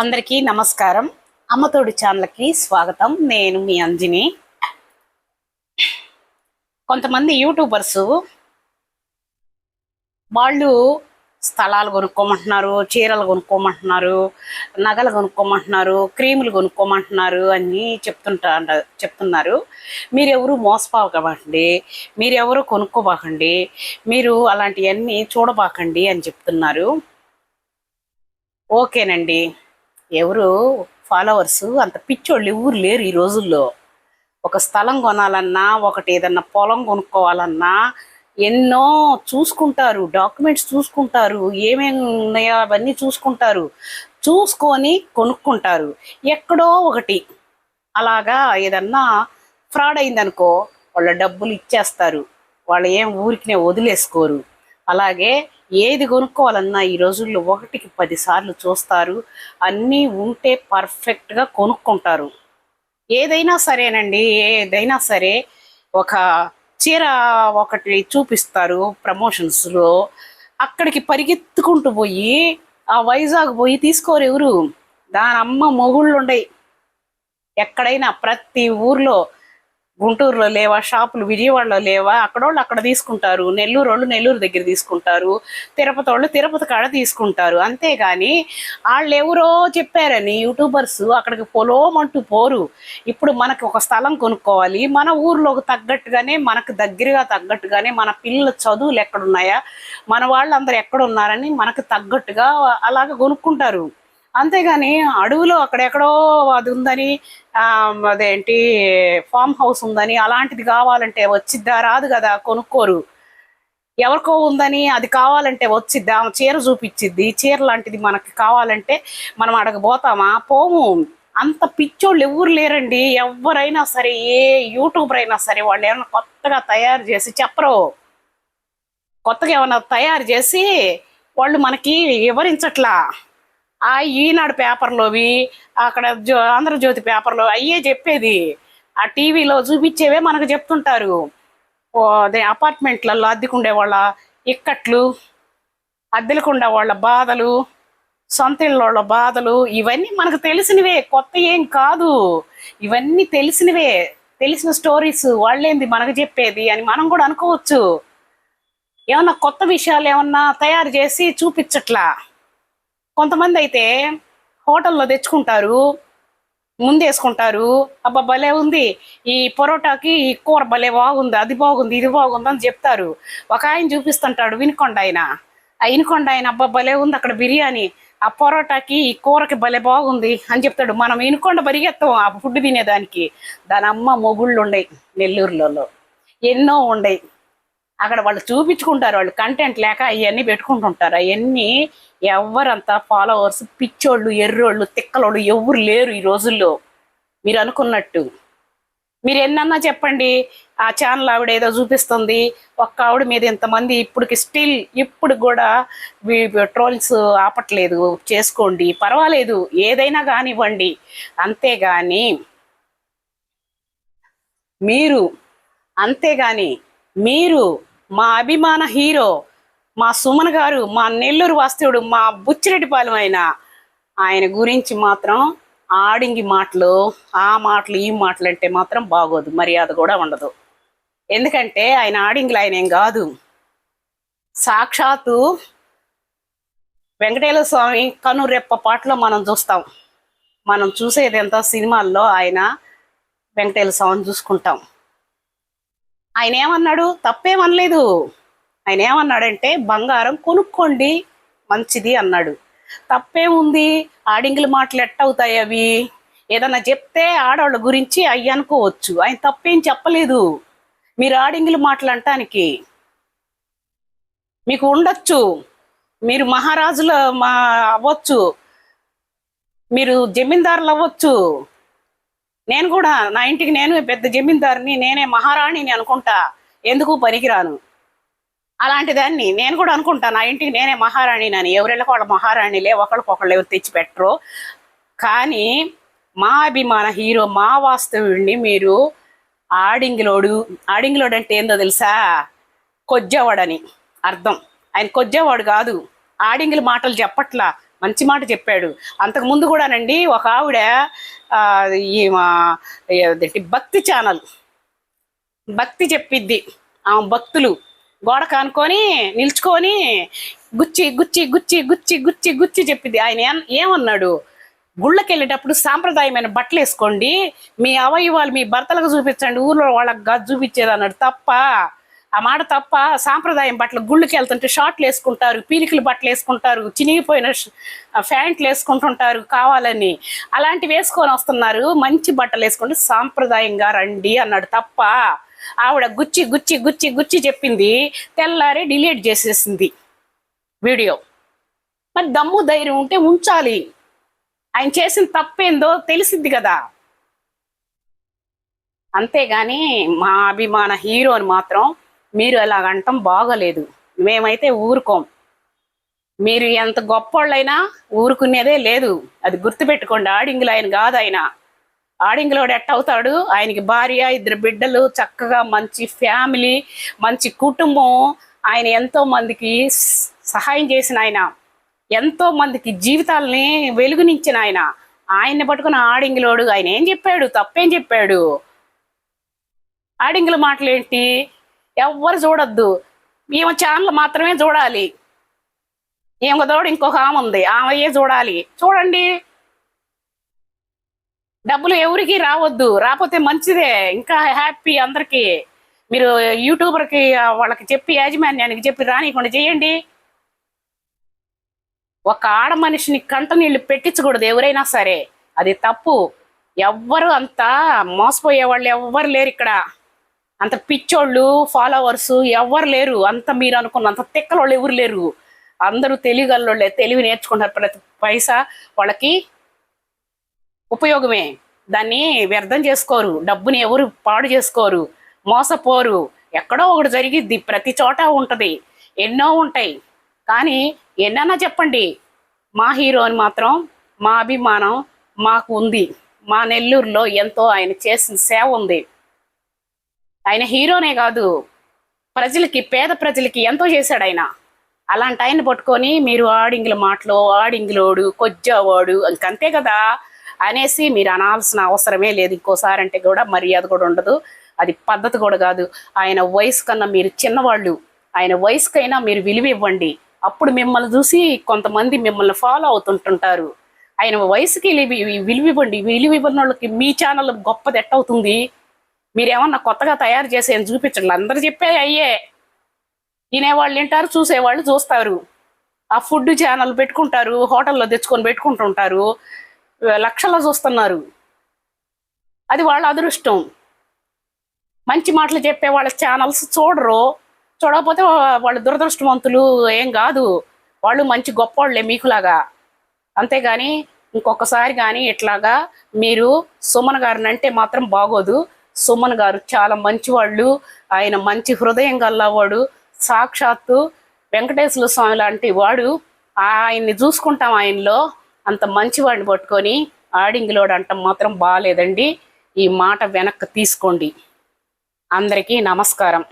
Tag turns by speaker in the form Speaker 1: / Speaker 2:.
Speaker 1: అందరికీ నమస్కారం. అమ్మతోడి ఛానల్కి స్వాగతం. నేను మీ అంజిని. కొంతమంది యూట్యూబర్స్ వాళ్ళు స్థలాలు కొనుక్కోమంటున్నారు చీరలు కొనుక్కోమంటున్నారు నగలు కొనుక్కోమంటున్నారు క్రీములు కొనుక్కోమంటున్నారు అని చెప్తుంటా చెప్తున్నారు. మీరెవరు మోసపోకండి మీరెవరు కొనుక్కోబాకండి మీరు అలాంటివన్నీ చూడబాకండి అని చెప్తున్నారు. ఓకేనండి. ఎవరు ఫాలోవర్స్ అంత పిచ్చోళ్ళు ఎవరు లేరు ఈ రోజుల్లో. ఒక స్థలం కొనాలన్నా ఒకటి ఏదన్నా పొలం కొనుక్కోవాలన్నా ఎన్నో చూసుకుంటారు డాక్యుమెంట్స్ చూసుకుంటారు ఏమేమి ఉన్నాయో అవన్నీ చూసుకుంటారు చూసుకొని కొనుక్కుంటారు. ఎక్కడో ఒకటి అలాగా ఏదన్నా ఫ్రాడ్ అయిందనుకో వాళ్ళ డబ్బులు ఇచ్చేస్తారు. వాళ్ళు ఏం ఊరికినే వదిలేసుకోరు. అలాగే ఏది కొనుక్కోవాలన్నా ఈ రోజుల్లో ఒకటికి పదిసార్లు చూస్తారు. అన్నీ ఉంటే పర్ఫెక్ట్గా కొనుక్కుంటారు. ఏదైనా సరేనండి ఏదైనా సరే ఒక చీర ఒకటి చూపిస్తారు ప్రమోషన్స్లో. అక్కడికి పరిగెత్తుకుంటూ పోయి ఆ వైజాగ్ పోయి తీసుకోరు ఎవరు? దాని అమ్మ మొగుళ్ళు ఉండయి ఎక్కడైనా ప్రతి ఊర్లో గుంటూరులో లేవా షాపులు విజయవాడలో లేవా అక్కడోళ్ళు అక్కడ తీసుకుంటారు నెల్లూరు వాళ్ళు నెల్లూరు దగ్గర తీసుకుంటారు తిరుపతి వాళ్ళు తిరుపతి కాడ తీసుకుంటారు. అంతేగాని వాళ్ళు ఎవరో చెప్పారని యూట్యూబర్స్ అక్కడికి పొలోమంటూ పోరు. ఇప్పుడు మనకు ఒక స్థలం కొనుక్కోవాలి మన ఊర్లోకి తగ్గట్టుగానే మనకు దగ్గరగా తగ్గట్టుగానే మన పిల్లల చదువులు ఎక్కడున్నాయా మన వాళ్ళందరూ ఎక్కడున్నారని మనకు తగ్గట్టుగా అలాగ కొనుక్కుంటారు. అంతేగాని అడవిలో అక్కడెక్కడో అది ఉందని అదేంటి ఫామ్ హౌస్ ఉందని అలాంటిది కావాలంటే వచ్చిద్దా? రాదు కదా కొనుక్కోరు. ఎవరికో ఉందని అది కావాలంటే వచ్చిద్ది? ఆమె చీర చూపించిద్ది చీర లాంటిది మనకి కావాలంటే మనం అడగబోతామా పోము. అంత పిచ్చోళ్ళు ఎవరు లేరండి. ఎవరైనా సరే ఏ యూట్యూబర్ అయినా సరే వాళ్ళు ఏమైనా కొత్తగా తయారు చేసి చెప్పరు. కొత్తగా ఏమైనా తయారు చేసి వాళ్ళు మనకి వివరించట్లా. ఆ ఈనాడు పేపర్లోవి అక్కడ జో ఆంధ్రజ్యోతి పేపర్లో అయ్యే చెప్పేది. ఆ టీవీలో చూపించేవే మనకు చెప్తుంటారు. అదే అపార్ట్మెంట్లలో అద్దెకుండే వాళ్ళ ఇక్కట్లు అద్దెలకుండే వాళ్ళ బాధలు సొంత ఇళ్ళ బాధలు ఇవన్నీ మనకు తెలిసినవే. కొత్త ఏం కాదు. ఇవన్నీ తెలిసినవే. తెలిసిన స్టోరీస్ వాళ్ళేంది మనకు చెప్పేది అని మనం కూడా అనుకోవచ్చు. ఏమన్నా కొత్త విషయాలు ఏమన్నా తయారు చేసి చూపించట్లా? కొంతమంది అయితే హోటల్లో తెచ్చుకుంటారు ముందేసుకుంటారు అబ్బా భలే ఉంది ఈ పొరోటాకి ఈ కూర భలే బాగుంది అది బాగుంది ఇది బాగుంది అని చెప్తారు. ఒక ఆయన చూపిస్తుంటాడు వినుకొండ ఆయన. ఆ వినుకొండ ఆయన అబ్బా భలే ఉంది అక్కడ బిర్యానీ ఆ పొరోటాకి ఈ కూరకి భలే బాగుంది అని చెప్తాడు. మనం వినుకొండ పరిగెత్తాం ఆ ఫుడ్ తినేదానికి. దాని అమ్మ మొగుళ్ళు ఉండయి నెల్లూరులలో ఎన్నో ఉండయి. అక్కడ వాళ్ళు చూపించుకుంటారు వాళ్ళు కంటెంట్ లేక అవన్నీ పెట్టుకుంటుంటారు. అవన్నీ ఎవరంతా ఫాలోవర్స్ పిచ్చోళ్ళు ఎర్రోళ్ళు తిక్కలోళ్ళు ఎవరు లేరు ఈ రోజుల్లో. మీరు అనుకున్నట్టు. మీరు ఎన్నన్నా చెప్పండి ఆ ఛానల్ ఆవిడ ఏదో చూపిస్తుంది ఒక్క ఆవిడ మీద ఇంతమంది ఇప్పటికి స్టిల్ ఇప్పుడు కూడా ట్రోల్స్ ఆపట్లేదు. చేసుకోండి పర్వాలేదు ఏదైనా కానివ్వండి. అంతేగాని మీరు అంతేగాని మీరు మా అభిమాన హీరో మా సుమన్ గారు మా నెల్లూరు వాస్తవుడు మా బుచ్చిరెడ్డిపాలెం ఆయన ఆయన గురించి మాత్రం ఆడింగి మాటలు ఆ మాటలు ఈ మాటలు అంటే మాత్రం బాగోదు మర్యాద కూడా ఉండదు. ఎందుకంటే ఆయన ఆడింగిలు ఆయన ఏం కాదు. సాక్షాత్తు వెంకటేశ్వర స్వామి కనురెప్ప పాటలో మనం చూస్తాం. మనం చూసేది ఎంత సినిమాల్లో ఆయన వెంకటేశ్వర స్వామిని చూసుకుంటాం. ఆయన ఏమన్నాడు? తప్పేమనలేదు ఆయన ఏమన్నాడంటే బంగారం కొనుక్కోండి మంచిది అన్నాడు. తప్పేముంది? ఆడింగిల మాటలు ఎట్టవుతాయి అవి? ఏదన్నా చెప్తే ఆడవాళ్ళ గురించి అయ్యి అనుకోవచ్చు. ఆయన తప్పేం చెప్పలేదు. మీరు ఆడింగిల మాటలు అంటానికి. మీకు ఉండొచ్చు. మీరు మహారాజులు మా అవ్వచ్చు. మీరు జమీందారులు అవ్వచ్చు. నేను కూడా నా ఇంటికి నేను పెద్ద జమీందారిని నేనే మహారాణిని అనుకుంటా. ఎందుకు పనికిరాను? అలాంటి దాన్ని నేను కూడా అనుకుంటాను నా ఇంటికి నేనే మహారాణిని నాని ఎవరెళ్ళకి వాళ్ళ మహారాణిలే ఒకళ్ళకొకళ్ళు ఎవరు తెచ్చి పెట్టరు కానీ మా అభిమాన హీరో మా వాస్తవుడిని మీరు ఆడింగిలోడు ఆడింగిలోడు అంటే ఏందో తెలుసా? కొజ్జవాడని అర్థం. ఆయన కొజ్జవాడు కాదు. ఆడింగిల మాటలు చెప్పట్లా మంచి మాట చెప్పాడు. అంతకు ముందు కూడానండి ఒక ఆవిడ ఈ మా భక్తి ఛానల్. భక్తి చెప్పిద్ది. ఆమె భక్తులు. గోడ కానుకొని నిల్చుకొని గుచ్చి గుచ్చి గుచ్చి గుచ్చి గుచ్చి గుచ్చి చెప్పింది ఆయన ఏమన్నాడు? గుళ్ళకి వెళ్ళేటప్పుడు సాంప్రదాయమైన బట్టలు వేసుకోండి. మీ అవయవాలు మీ భర్తలకు చూపించండి. ఊర్లో వాళ్ళకి కాదు చూపించేది అన్నాడు. తప్ప ఆ మాట తప్ప సాంప్రదాయం బట్టలు గుళ్ళకి వెళ్తుంటే షార్ట్లు వేసుకుంటారు పీలికలు బట్టలు వేసుకుంటారు చినిగిపోయిన ప్యాంట్లు వేసుకుంటుంటారు కావాలని. అలాంటివి వేసుకొని వస్తున్నారు. మంచి బట్టలు వేసుకుంటే సాంప్రదాయంగా రండి అన్నాడు. తప్ప ఆవిడ గుచ్చి గుచ్చి గుచ్చి గుచ్చి చెప్పింది. తెల్లారి డిలీట్ చేసేసింది వీడియో. మరి దమ్ము ధైర్యం ఉంటే ఉంచాలి. ఆయన చేసిన తప్పేందో తెలిసింది కదా. అంతేగాని మా అభిమాన హీరోని మాత్రం మీరు ఎలాగంటాం బాగలేదు. మేమైతే ఊరుకోం. మీరు ఎంత గొప్పోళ్ళైనా ఊరుకునేదే లేదు. అది గుర్తుపెట్టుకోండి ఆడింగులు ఆయన కాదు ఆయన. ఆడింగులోడు ఎట్ట అవుతాడు? ఆయనకి భార్య ఇద్దరు బిడ్డలు చక్కగా మంచి ఫ్యామిలీ మంచి కుటుంబం. ఆయన ఎంతో మందికి సహాయం చేసిన ఆయన. ఎంతో మందికి జీవితాలని వెలుగునిచ్చిన ఆయన. ఆయన్ని పట్టుకున్న ఆడింగులోడు ఆయన ఏం చెప్పాడు? తప్పేం చెప్పాడు? ఆడింగుల మాటలేంటి? ఎవ్వరు చూడొద్దు. మేము ఛానల్ మాత్రమే చూడాలి. ఏమో తోడు ఇంకొక ఆమె ఉంది. ఆమె చూడాలి. చూడండి. డబ్బులు ఎవరికి రావద్దు. రాకపోతే మంచిదే. ఇంకా హ్యాపీ అందరికి. మీరు యూట్యూబర్కి వాళ్ళకి చెప్పి యాజమాన్యానికి చెప్పి రానికుండా చేయండి. ఒక ఆడ మనిషిని కంట నీళ్ళు పెట్టించకూడదు ఎవరైనా సరే. అది తప్పు. ఎవ్వరు అంత మోసపోయే వాళ్ళు ఎవ్వరు లేరు ఇక్కడ. అంత పిచ్చోళ్ళు ఫాలోవర్స్ ఎవ్వరు లేరు. అంత మీరు అనుకున్న అంత తిక్కలోళ్ళు ఎవరు లేరు. అందరూ తెలివిగల్లోళ్ళే. తెలివి నేర్చుకుంటారు ప్రతి పైసా వాళ్ళకి. ఉపయోగమే. దాన్ని వ్యర్థం చేసుకోరు. డబ్బుని ఎవరు పాడు చేసుకోరు. మోసపోరు. ఎక్కడో ఒకటి జరిగిద్ది. ప్రతి చోట ఉంటుంది. ఎన్నో ఉంటాయి. కానీ ఎన్నైనా చెప్పండి. మా హీరోని మాత్రం మా అభిమానం మాకు ఉంది. మా నెల్లూరులో ఎంతో ఆయన చేసిన సేవ ఉంది. ఆయన హీరోనే కాదు. ప్రజలకి పేద ప్రజలకి ఎంతో చేశాడు ఆయన. అలాంటి ఆయన పట్టుకొని మీరు ఆడింగిల మాటలు ఆడింగిలోడు కొజ్జావాడు ఇంకంతే కదా. అనేసి మీరు అనాల్సిన అవసరమే లేదు. ఇంకోసారి అంటే కూడా మర్యాద కూడా ఉండదు. అది పద్ధతి కూడా కాదు. ఆయన వయసు కన్నా మీరు చిన్నవాళ్ళు ఆయన వయసుకైనా మీరు విలువ ఇవ్వండి. అప్పుడు మిమ్మల్ని చూసి కొంతమంది మిమ్మల్ని ఫాలో అవుతుంటుంటారు. ఆయన వయసుకి విలువ ఇవ్వండి. విలువ ఇవ్వని వాళ్ళకి మీ ఛానల్ గొప్పది ఎట్టవుతుంది? మీరేమన్నా కొత్తగా తయారు చేసి ఏం చూపించండి. అందరు చెప్పే అయ్యే. తినేవాళ్ళు వింటారు చూసేవాళ్ళు చూస్తారు. ఆ ఫుడ్ ఛానల్ పెట్టుకుంటారు హోటల్లో తెచ్చుకొని పెట్టుకుంటుంటారు. లక్షల్లో చూస్తున్నారు. అది వాళ్ళ అదృష్టం. మంచి మాటలు చెప్పే వాళ్ళ ఛానల్స్ చూడరు. చూడకపోతే వాళ్ళు దురదృష్టవంతులు ఏం కాదు. వాళ్ళు మంచి గొప్పవాళ్ళే మీకులాగా. అంతేగాని ఇంకొకసారి కానీ ఇట్లాగా మీరు సుమన్ గారిని అంటే మాత్రం బాగోదు. సుమన్ గారు చాలా మంచివాళ్ళు. ఆయన మంచి హృదయం గల్లవాడు సాక్షాత్తు వెంకటేశ్వర స్వామి లాంటి వాడు. ఆయన్ని చూసుకుంటాం ఆయనలో. అంత మంచివాడిని పట్టుకొని ఆడింగిలోడు అంటాం మాత్రం బాగాలేదండి ఈ మాట వెనక్కి తీసుకోండి. అందరికీ నమస్కారం.